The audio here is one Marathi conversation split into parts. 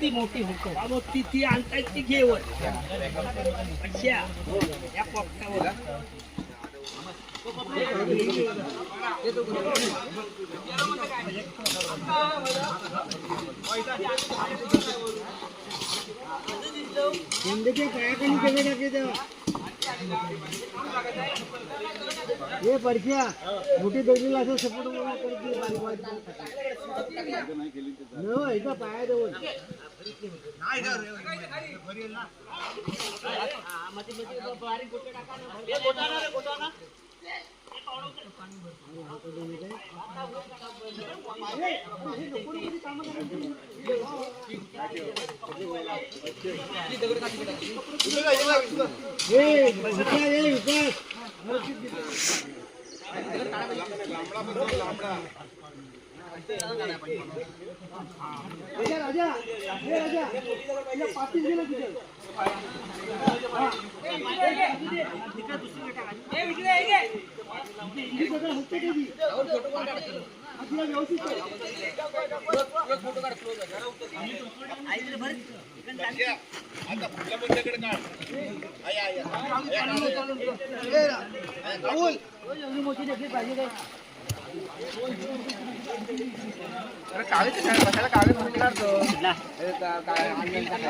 किती मोठी होतो? मग ती ती आणतायत ती घे वर अच्छा. या तेव्हा हे परक्या मोठी दगडीला असं सपोर्ट न इथं पाया देऊन हे विकास हे विकास राजा राजा हे राजा या पाठीत गेलं तिथे ही सगळं हत्या केली. हा, तिला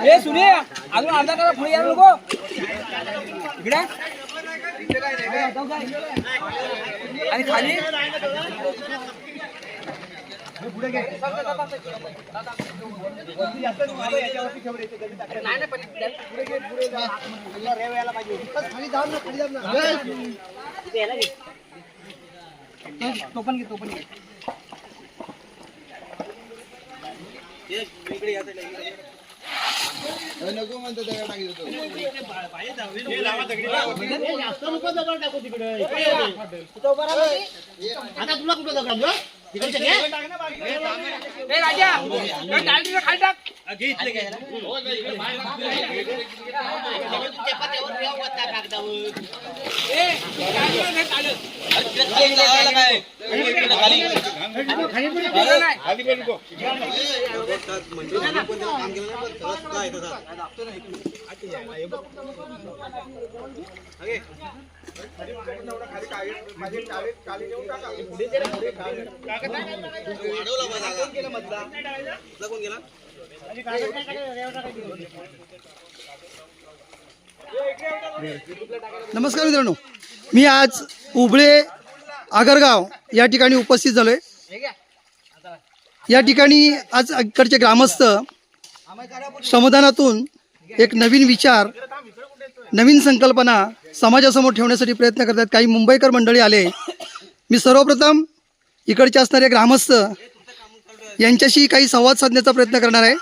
ए सुने अजून अर्धा तास पुढे यायला नको. इकडे आणि खाली? खाली जाऊ ना खाली जाऊ ना. तो पण घे तो पण घे नको म्हणतो दगड होतो. जास्त नको दगड टाकू तिकडे. आता तुला कुठं दगड खाली टाक ए, डालडीला घे, नमस्कार मित्रांनो. मी आज उबळे आगरगाव या ठिकाणी उपस्थित झालोय. या ठिकाणी आज इकडचे ग्रामस्थ श्रमदानातून एक नवीन विचार नवीन संकल्पना समाजासमोर ठेवण्यासाठी प्रयत्न करतात. काही मुंबईकर मंडळी आले. मी सर्वप्रथम इकडचे असणारे ग्रामस्थ यांच्याशी काही संवाद साधण्याचा प्रयत्न करणार आहे.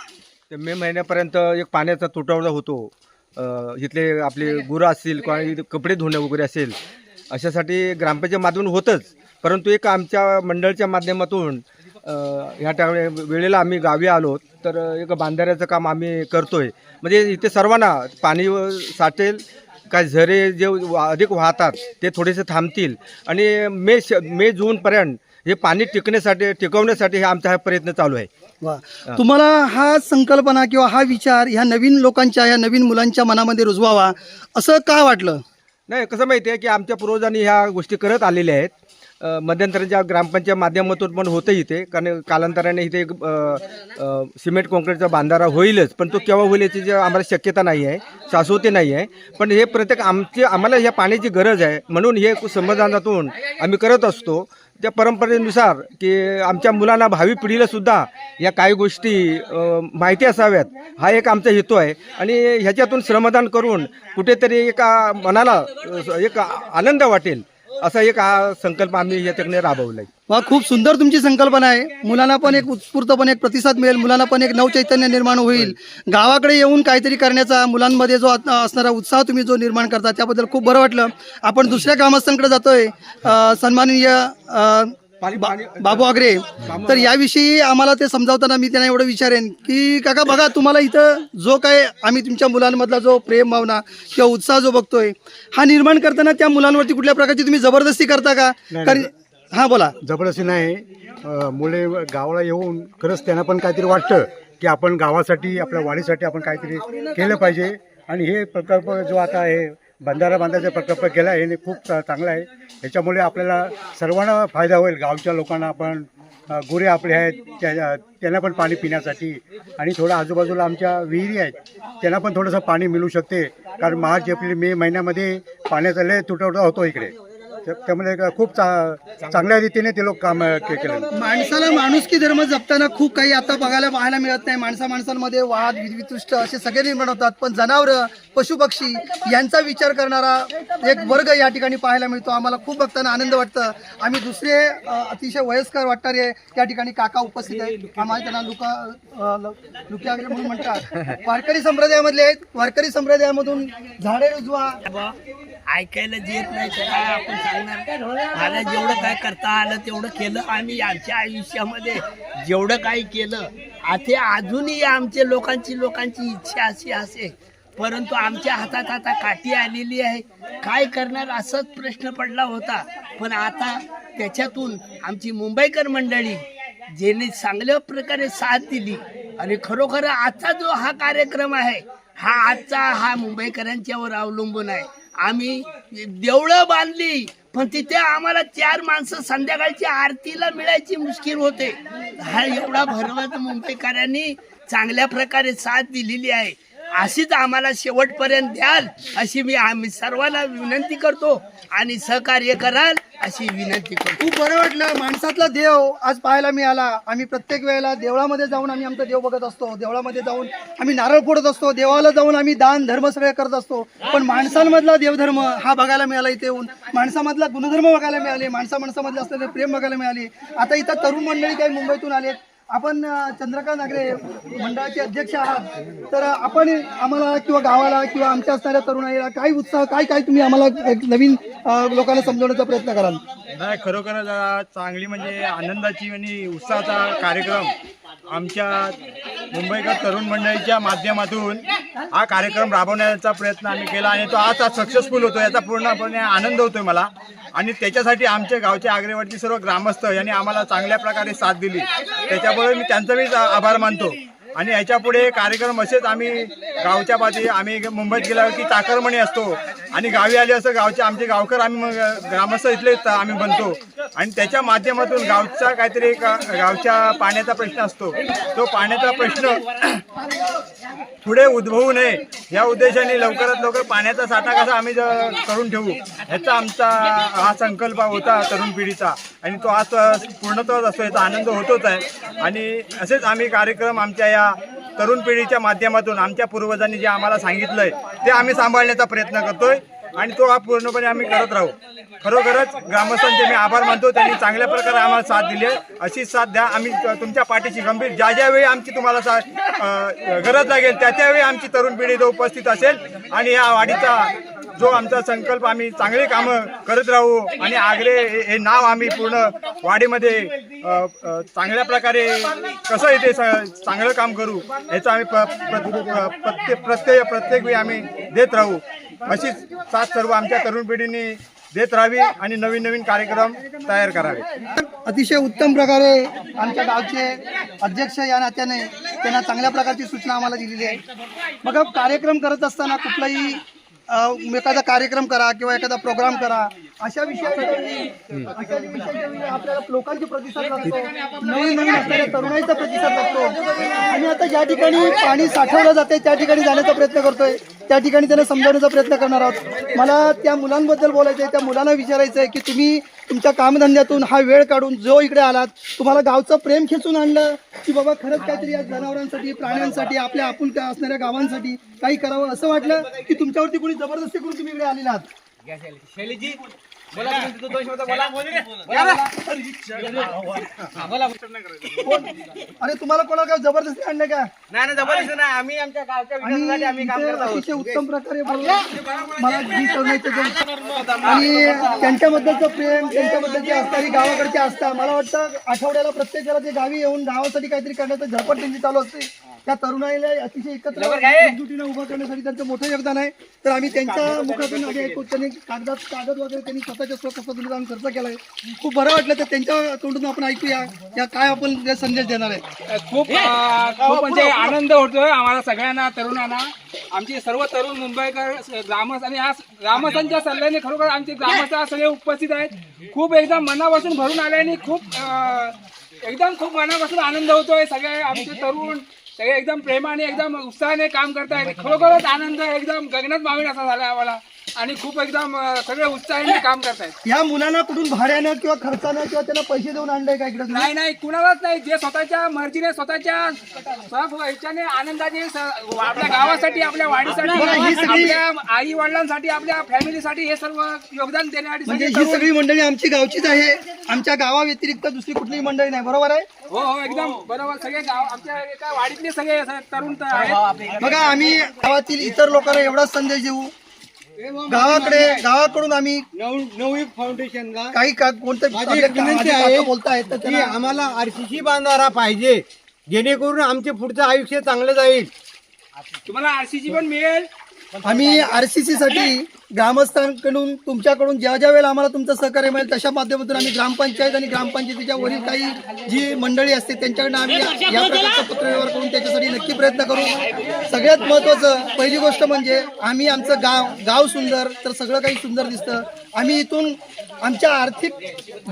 मे महिन्यापर्यंत एक पाण्याचा तुटवडा होतो. इथले आपले गुरं असतील किंवा इथे कपडे धुणं वगैरे असेल अशासाठी ग्रामपंचायत माध्यमातून होतंच. परंतु एक आमच्या मंडळाच्या माध्यमातून ह्या टाइम वेळेला आम्ही गावी आलो तर एक बांधाऱ्याचं काम आम्ही करतोय. म्हणजे इथे सर्वांना पाणी साठेल काय झरे जे वा- अधिक वाहतात ते थोडेसे थांबतील. आणि मे श मे जूनपर्यंत हे पाणी टिकण्यासाठी टिकवण्यासाठी हे आमचा हा प्रयत्न चालू आहे. वा. तुम्हाला हा संकल्पना किंवा हा विचार ह्या नवीन लोकांच्या ह्या नवीन मुलांच्या मनामध्ये रुजवावा असं का वाटलं? नाही कसं माहिती आहे की आमच्या पूर्वजांनी ह्या गोष्टी करत आलेल्या आहेत. मध्यंतराच्या ग्रामपंचायत माध्यमातून पण होतं इथे कारण कालांतराने इथे एक, सिमेंट काँक्रीटचा बांधारा होईलच पण तो केव्हा होईल याची आम्हाला शक्यता नाही आहे शाश्वती नाही आहे. पण हे प्रत्येक आमची आम्हाला ह्या पाण्याची गरज आहे म्हणून हे समाधानातून आम्ही करत असतो. त्या परंपरेनुसार की आमच्या मुलांना भावी पिढीला सुद्धा या काही गोष्टी माहिती असाव्यात हा एक आमचा हेतू आहे. आणि ह्याच्यातून श्रमदान करून कुठेतरी एका मनाला एक आनंद वाटेल. असा एक हा संकल्प आम्ही या ठिकाणी राबवला आहे वा खूप सुंदर तुमची संकल्पना आहे. मुलांना पण एक उत्स्फूर्तपणे एक प्रतिसाद मिळेल. मुलांना पण एक नवचैतन्य निर्माण होईल. गावाकडे येऊन काहीतरी करण्याचा मुलांमध्ये जो असणारा उत्साह तुम्ही जो निर्माण करता त्याबद्दल खूप बरं वाटलं. आपण दुसऱ्या ग्रामस्थांकडे जातोय. सन्माननीय बाबू आगरे तर याविषयी आम्हाला ते समजावताना मी त्यांना एवढं विचारेन की काका बघा तुम्हाला इथं जो काय आम्ही तुमच्या मुलांमधला जो प्रेम भावना किंवा उत्साह जो बघतोय हा निर्माण करताना त्या मुलांवरती कुठल्या प्रकारची तुम्ही जबरदस्ती करता का? कारण हां बोला. जबरदस्ती नाही. मुले गावाला येऊन खरंच त्यांना पण काहीतरी वाटतं की आपण गावासाठी आपल्या वाढीसाठी आपण काहीतरी केलं पाहिजे. आणि हे प्रकल्प जो आता आहे बंधारा बांधायचा प्रकल्प केला आहे हे खूप चांगला आहे. याच्यामुळे आपल्याला सर्वांना फायदा होईल. गावच्या लोकांना पण गोरे गुरे आपले आहेत त्या त्यांना पण पाणी पिण्यासाठी. आणि थोडं आजूबाजूला आमच्या विहिरी आहेत त्यांना पण थोडंसं पाणी मिळू शकते. कारण मार्च एप्रिल मे महिन्यामध्ये पाण्याचा लय तुटवडा होतो इकडे. त्यामुळे खूप चा चांगल्या रीतीने ते लोक काम अ, के- केलं. माणसाला माणुसकी धर्म जपताना खूप काही आता बघायला पाहायला मिळत नाही. माणसा माणसांमध्ये वाद वितुष्ट असे सगळे निर्माण होतात. पण जनावरं पशुपक्षी यांचा विचार करणारा एक वर्ग या ठिकाणी पाहायला मिळतो. आम्हाला खूप बघताना आनंद वाटतं. आम्ही दुसरे अ, अतिशय वयस्कर वाटणारे या ठिकाणी काका उपस्थित आहेत. आम्हाला त्यांना लुका अ, ल- म्हणून म्हणतात. वारकरी संप्रदायामधले आहेत. वारकरी संप्रदायामधून झाडे रुजवा. ऐकायला येत नाही आपण सांगणार मला जेवढं काय करता आलं तेवढं केलं आम्ही आमच्या आयुष्यामध्ये. जेवढं काही केलं आता अजूनही आमच्या लोकांची लोकांची इच्छा अशी असे. परंतु आमच्या हातात आता काठी आलेली आहे. काय करणार असाच प्रश्न पडला होता. पण आता त्याच्यातून आमची मुंबईकर मंडळी ज्यांनी चांगल्या प्रकारे साथ दिली आणि खरोखर आजचा जो हा कार्यक्रम आहे हा आजचा हा मुंबईकरांच्यावर अवलंबून आहे. आम्ही देवळं बांधली पण तिथे आम्हाला चार माणसं संध्याकाळच्या आरतीला मिळायची मुश्किल होते. हा एवढा भरवत मुंबईकरांनी चांगल्या प्रकारे साथ दिलेली आहे. अशीच आम्हाला शेवटपर्यंत द्याल अशी मी आम्ही सर्वांना विनंती करतो आणि सहकार्य कराल अशी विनंती करतो. खूप बरं वाटलं. माणसातला देव आज पाहायला मिळाला. आम्ही प्रत्येक वेळेला देवळामध्ये जाऊन आम्ही आमचा देव बघत असतो. देवळामध्ये जाऊन आम्ही नारळ फोडत असतो. देवाला जाऊन आम्ही दान धर्म सगळे करत असतो. पण माणसांमधला देवधर्म हा बघायला मिळाला इथे येऊन. माणसामधला गुणधर्म बघायला मिळाले. माणसा माणसामधले असलेले प्रेम बघायला मिळाले. आता इथं तरुण मंडळी काही मुंबईतून आलेत. आपण चंद्रकांत नागरे मंडळाचे अध्यक्ष आहात. तर आपण आम्हाला किंवा गावाला किंवा आमच्या असणाऱ्या तरुणाईला काय उत्साह काय काय तुम्ही आम्हाला नवीन लोकांना समजवण्याचा प्रयत्न कराल? नाही खरोखरच चांगली म्हणजे आनंदाची आणि उत्साहाचा कार्यक्रम. आमच्या मुंबईकर तरुण मंडळीच्या माध्यमातून हा कार्यक्रम राबवण्याचा प्रयत्न आम्ही केला आणि तो आज सक्सेसफुल होतो याचा पूर्णपणे आनंद होतोय मला. आणि त्याच्यासाठी आमच्या गावच्या आग्रेवरची सर्व ग्रामस्थ यांनी आम्हाला चांगल्या प्रकारे साथ दिली. त्याच्यामुळे मी त्यांचाही आभार मानतो. आणि याच्यापुढे कार्यक्रम असेच आम्ही गावच्या पाठी आम्ही मुंबईत गेल्यावर की चाकरमणी असतो. आणि गावी आले असं गावचे आमचे गावकर आम्ही मग ग्रामस्थ इथले आम्ही बनतो. आणि त्याच्या माध्यमातून गावचा काहीतरी एक गावच्या पाण्याचा प्रश्न असतो. तो पाण्याचा प्रश्न पुढे उद्भवू नये या उद्देशाने लवकरात लवकर पाण्याचा साठा कसा आम्ही करून ठेवू ह्याचा आमचा हा संकल्प होता तरुण पिढीचा. आणि तो आज पूर्णत्वाच असतो याचा आनंद होतोच आहे. आणि असेच आम्ही कार्यक्रम आमच्या या तरुण पिढीच्या माध्यमातून आमच्या पूर्वजांनी जे आम्हाला सांगितलंय ते आम्ही सांभाळण्याचा प्रयत्न करतोय आणि तो हा पूर्णपणे आम्ही करत राहू. खरोखरच ग्रामस्थांचे मी आभार मानतो. त्यांनी चांगल्या प्रकारे आम्हाला साथ दिली आहे. अशी साथ द्या. आम्ही तुमच्या पाठीशी गंभीर ज्या ज्यावेळी आमची तुम्हाला सा गरज लागेल त्या त्यावेळी आमची तरुण पिढी इथं उपस्थित असेल. आणि या वाढीचा जो आमचा संकल्प आम्ही चांगली कामं करत राहू आणि आग्रे हे हे नाव आम्ही पूर्ण वाडीमध्ये चांगल्या प्रकारे कसं इथे स- चांगलं काम करू याचा आम्ही प- प्रत्येक प्रत्येक प्रत्येक वेळी आम्ही देत राहू. अशीच साथ सर्व आमच्या तरुण पिढीने देत राहावी आणि नवीन नवीन कार्यक्रम तयार करावे. अतिशय उत्तम प्रकारे आमच्या गावचे अध्यक्ष या नात्याने त्यांना चांगल्या प्रकारची सूचना आम्हाला दिलेली आहे. मग कार्यक्रम करत असताना कुठलाही एखादा कार्यक्रम करा किंवा एखादा प्रोग्राम करा. अशा विषयासाठी अशा विषयासाठी आपल्याला लोकांचे प्रतिसाद लागतो. नवीन नवीन असणाऱ्या तरुणाईचा प्रतिसाद लागतो. आणि आता ज्या ठिकाणी पाणी साठवलं जाते त्या ठिकाणी जाण्याचा प्रयत्न करतोय. त्या ठिकाणी त्यांना समजावण्याचा प्रयत्न करणार आहोत. मला त्या मुलांबद्दल बोलायचं आहे त्या मुलांना विचारायचं आहे की तुम्ही तुमच्या कामधंद्यातून हा वेळ काढून जो इकडे आलात तुम्हाला गावचं प्रेम खेचून आणलं की बाबा खरंच काहीतरी या जनावरांसाठी प्राण्यांसाठी आपल्या आपुलक्या असणाऱ्या गावांसाठी काही करावं असं वाटलं की तुमच्यावरती कोणी जबरदस्ती करून तुम्ही इकडे आलेला आहात? अरे तुम्हाला कोणा काय जबरदस्ती आणलं का? नाही जबरदस्त नाही. आम्ही आमच्या गावच्या आणि इथे अतिशय उत्तम प्रकारे बोलला. मला जी करण्याचं जे- आणि त्यांच्याबद्दलचं प्रेम त्यांच्याबद्दलची असणारी गावाकडची आस्था. मला वाटतं आठवड्याला प्रत्येकाला ते गावी येऊन गावासाठी काहीतरी करण्याचं झडपट त्यांची चालू असते. त्या तरुणाईला अतिशय एकत्र एकजुटीनं उभं करण्यासाठी त्यांचं मोठं योगदान आहे. तर आम्ही त्यांच्या मुखातून त्यांनी कागदात कागद वगैरे त्यांनी स्वतःच्या स्वतःतून जाऊन खर्च केलाय. खूप बरं वाटलं तर त्यांच्या तोंडून आपण ऐकूया. या काय आपण संदेश देणार आहे. खूप खूप म्हणजे आनंद होतोय आम्हाला सगळ्यांना तरुणांना. आमचे सर्व तरुण मुंबईकर ग्रामस्थ आणि आज ग्रामस्थांच्या सल्ल्याने खरोखर आमचे ग्रामस्थ आज सगळे उपस्थित आहेत. खूप एकदम मनापासून भरून आले आणि खूप एकदम खूप मनापासून आनंद होतोय. सगळे आमचे तरुण सगळे एकदम प्रेमाने एकदम उत्साहाने काम करतायत. खरोखरच आनंद एकदम गगनात मावेल असा झाला आम्हाला. आणि खूप एकदम अं, सगळे उत्साहाने काम करतायत. या मुलांना कुठून भाड्यानं किंवा खर्चानं किंवा त्यांना पैसे देऊन आणलंय का इकडे नाही नाही कुणालाच नाही. जे स्वतःच्या मर्जीने स्वतःच्या स्वतः आनंदाने स- आपल्या गावासाठी आपल्या वाढीसाठी बरं, ही सगळी- आपल्या आई वडिलांसाठी आपल्या फॅमिलीसाठी हे सर्व योगदान देण्यासाठी म्हणजे सगळे ही सगळी मंडळी आमची गावचीच आहे. आमच्या गावाव्यतिरिक्त दुसरी कुठलीही मंडळी नाही. बरोबर आहे? हो हो एकदम बरोबर. सगळे गाव आमच्या एका वाडीतले सगळे स- तरुण तर आहेत. बघा आम्ही गावातील इतर लोकांना एवढाच संदेश देऊ. गावाकडे गावाकडून आम्ही नवयुग फाउंडेशनला काही का कोणतं माझी एक विनंती आहे बोलतायत तर की त्यांना- आम्हाला आरसीसी बांधारा पाहिजे जेणेकरून आमचे पुढचं आयुष्य चांगलं जाईल. तुम्हाला आरसीजी पण मिळेल. आम्ही आरसीसी साठी ग्रामस्थांकडून तुमच्याकडून ज्या ज्या वेळेला आम्हाला तुमचं सहकार्य मिळेल तशा माध्यमातून आम्ही ग्रामपंचायत आणि ग्रामपंचायतीच्या वरील काही जी मंडळी असते त्यांच्याकडनं आम्ही या- या प्रकारचा पत्रव्यवहार करून त्याच्यासाठी नक्की प्रयत्न करू. सगळ्यात महत्त्वाचं पहिली गोष्ट म्हणजे आम्ही आमचं गाव गाव सुंदर तर सगळं काही सुंदर दिसतं. आम्ही इथून आमच्या आर्थिक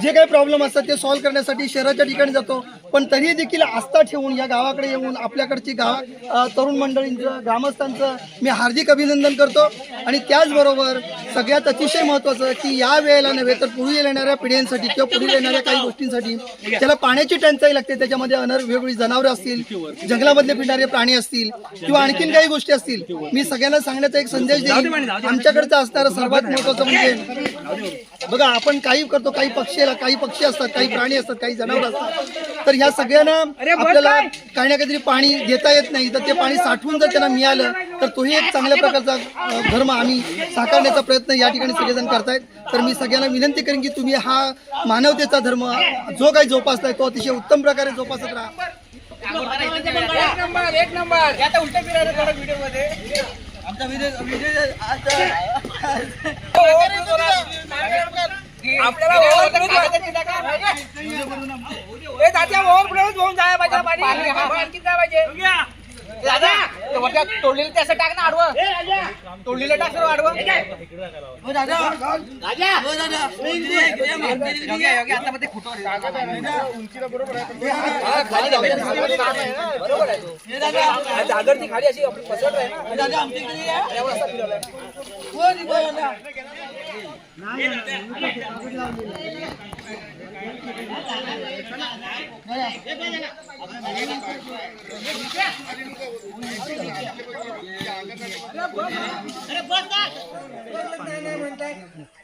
जे काही प्रॉब्लेम असतात ते सॉल्व्ह करण्यासाठी शहराच्या ठिकाणी जातो. पण तरी देखील आस्था ठेवून या गावाकडे येऊन आपल्याकडची गाव तरुण मंडळींचं ग्रामस्थांचं मी हार्दिक अभिनंदन करतो. आणि त्याचबरोबर सगळ्यात अतिशय महत्त्वाचं की या वेळेला नव्हे तर पुढे येणाऱ्या पिढ्यांसाठी किंवा पुढे येणाऱ्या काही गोष्टींसाठी त्याला पाण्याची टंचाई लागते त्याच्यामध्ये अनर वेगवेगळी जनावरं असतील जंगलामधले फिरणारे प्राणी असतील किंवा आणखीन काही गोष्टी असतील. मी सगळ्यांना सांगण्याचा एक संदेश देईन. आमच्याकडचं असणारं सर्वात महत्त्वाचं म्हणजे बघा आपण काही करतो काही पक्षी काही पक्षी असतात काही प्राणी असतात काही जनावर असतात. तर ह्या सगळ्यांना आपल्याला काही ना काहीतरी पाणी देता येत नाही. तर ते पाणी साठवून जर त्यांना मिळालं तर तोही एक चांगल्या प्रकारचा धर्म आम्ही साकारण्याचा प्रयत्न या ठिकाणी सगळेजण करतायत. तर मी सगळ्यांना विनंती करेन की तुम्ही हा मानवतेचा धर्म जो काही जोपासलाय तो अतिशय उत्तम प्रकारे जोपासत राहा. एक नंबर एक नंबर आता उलट फिरायला थोडा व्हिडिओमध्ये आपल्याला overflow ए, overflow होऊन जायला पाहिजे पाणी. काय पाहिजे? दादा ते वरच्या तोडलेलं त्याचं टाक ना आडवं. तोडलेलं टाक सर्व आडवं. हो, दादा. दादा. योग्य, योग्य. आता मध्ये फुटो. हा, खाली जाऊया. बरोबर आहे. तो. हा, दादर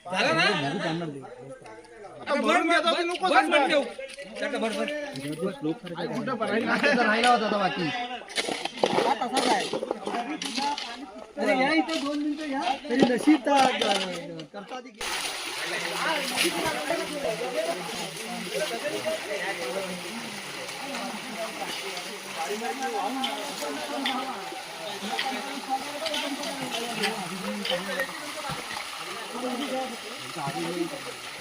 झालं खाली अशी आपली पसरत आहे ना त्यावर असा राहिला होता बाकी अरे या इथे दोन मिनिटं या. तरी नशीब करता Thank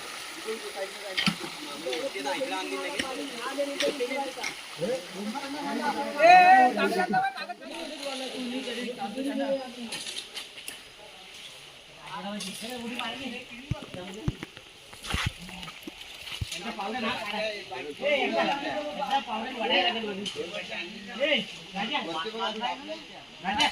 राजा राजा.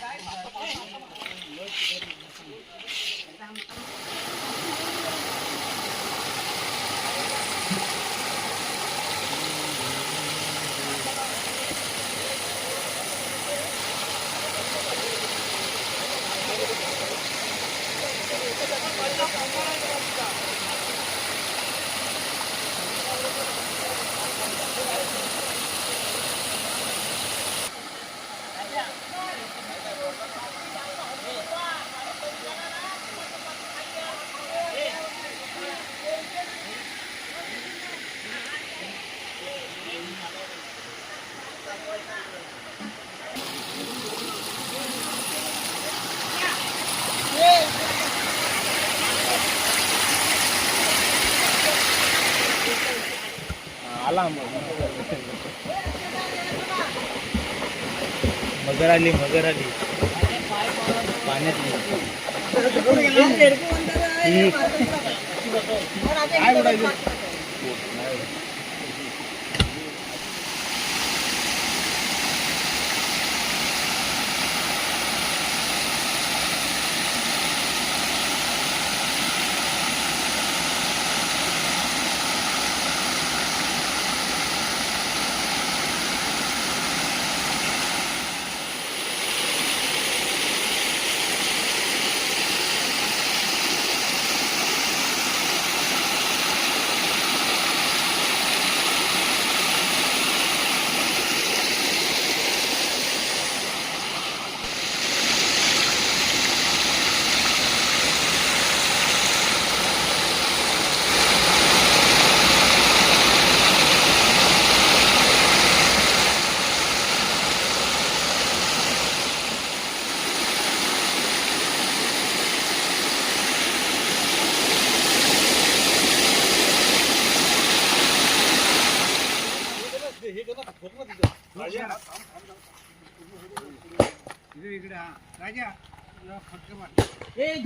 मगर आली. मगर आली ए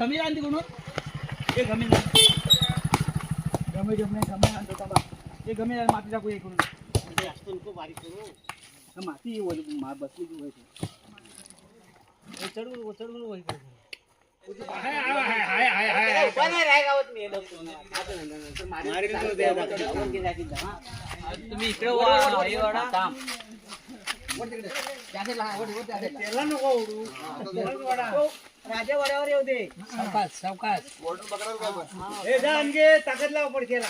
गमीर आणते कोण ए गमीर गमे गमे गमे आणतो थांबा. ए गमे माती टाकू हे करून माती वर- मा- बसली की व्हायची चढून चढून व्हायचं हाय हाय हाय हाय इकडे राजावाड्यावर येऊ दे. सावकाश सावकाश. हे जा आणखी ताकद लाव पडकेला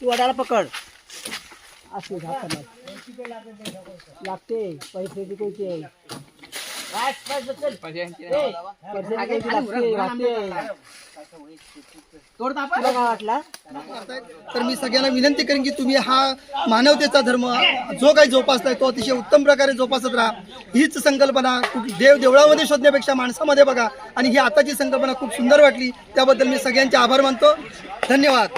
तू वडाला पकड. असं लागते पैसे वाटला तर मी सगळ्यांना विनंती करेन की तुम्ही हा मानवतेचा धर्म जो काही जोपासलाय तो अतिशय उत्तम प्रकारे जोपासत राहा. हीच संकल्पना देव देवळामध्ये शोधण्यापेक्षा माणसामध्ये बघा. आणि ही आताची संकल्पना खूप सुंदर वाटली. त्याबद्दल मी सगळ्यांचे आभार मानतो. धन्यवाद.